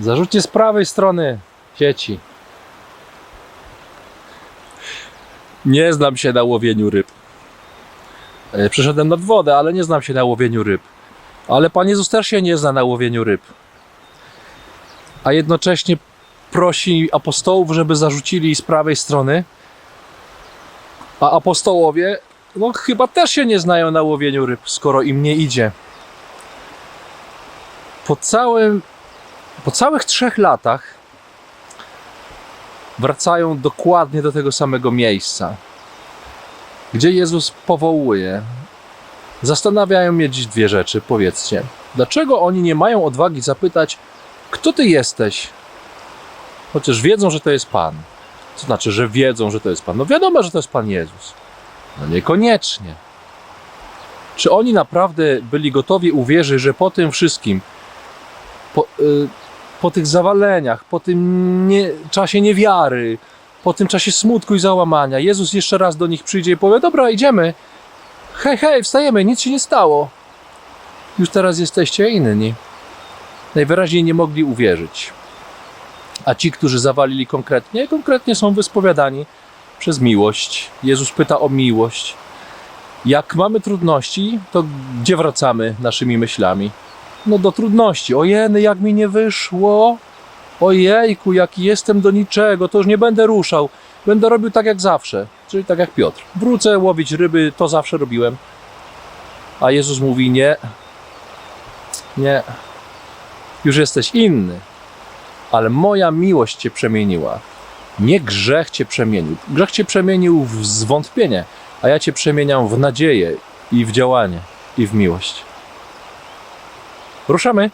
Zarzućcie z prawej strony sieci. Nie znam się na łowieniu ryb. E, Przyszedłem nad wodę, ale nie znam się na łowieniu ryb. Ale Pan Jezus też się nie zna na łowieniu ryb. A jednocześnie prosi apostołów, żeby zarzucili z prawej strony. A apostołowie, no chyba też się nie znają na łowieniu ryb, skoro im nie idzie. Po całym, po całych trzech latach wracają dokładnie do tego samego miejsca, gdzie Jezus powołuje. Zastanawiają mnie dziś dwie rzeczy, powiedzcie. Dlaczego oni nie mają odwagi zapytać, kto ty jesteś? Chociaż wiedzą, że to jest Pan. To znaczy, że wiedzą, że to jest Pan. No wiadomo, że to jest Pan Jezus. No niekoniecznie. Czy oni naprawdę byli gotowi uwierzyć, że po tym wszystkim, po, y, po tych zawaleniach, po tym nie, czasie niewiary, po tym czasie smutku i załamania, Jezus jeszcze raz do nich przyjdzie i powie: Dobra, idziemy. Hej, hej, wstajemy, nic się nie stało. Już teraz jesteście inni. Najwyraźniej nie mogli uwierzyć. A ci, którzy zawalili konkretnie, konkretnie są wyspowiadani przez miłość. Jezus pyta o miłość. Jak mamy trudności, to gdzie wracamy naszymi myślami? No do trudności. Ojeny, jak mi nie wyszło. Ojejku, jaki jestem do niczego, to już nie będę ruszał. Będę robił tak jak zawsze, czyli tak jak Piotr. Wrócę łowić ryby, to zawsze robiłem. A Jezus mówi: Nie, nie, już jesteś inny, ale moja miłość cię przemieniła. Nie grzech cię przemienił. Grzech cię przemienił w zwątpienie, a ja cię przemieniam w nadzieję i w działanie i w miłość. Ruszamy.